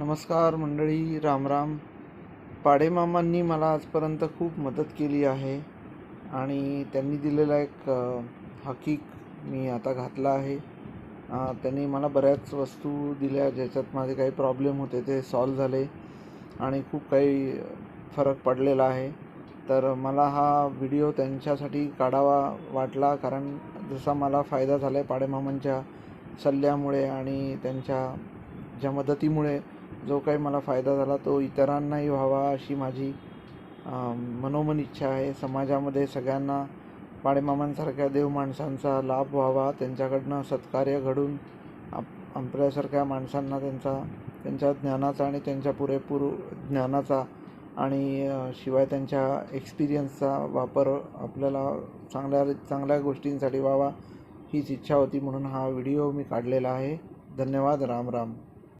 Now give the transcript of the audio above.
नमस्कार मंडळी रामराम पाडेमामांनी मला आजपर्यंत खूप मदत केली आहे आणि त्यांनी दिलेला एक हकीक मी आता घातला आहे. त्यांनी मला बऱ्याच वस्तू दिल्या ज्याच्यात माझे काही प्रॉब्लेम होते ते सॉल्व झाले आणि खूप काही फरक पडलेला आहे. तर मला हा व्हिडिओ त्यांच्यासाठी काढावा वाटला कारण जसा मला फायदा झाला आहे पाडेमामांच्या सल्ल्यामुळे आणि त्यांच्या ज्या मदतीमुळे जो काही मला फायदा झाला तो इतरांनाही व्हावा अशी माझी मनोमन इच्छा आहे. समाजामध्ये सगळ्यांना पाडेमामांसारख्या देव माणसांचा लाभ व्हावा त्यांच्याकडनं सत्कार्य घडून आप आपल्यासारख्या माणसांना त्यांचा त्यांच्या ज्ञानाचा आणि त्यांच्या पुरेपूर ज्ञानाचा आणि शिवाय त्यांच्या एक्सपिरियन्सचा वापर आपल्याला चांगल्या चांगल्या गोष्टींसाठी व्हावा हीच इच्छा होती म्हणून हा व्हिडिओ मी काढलेला आहे. धन्यवाद. राम राम.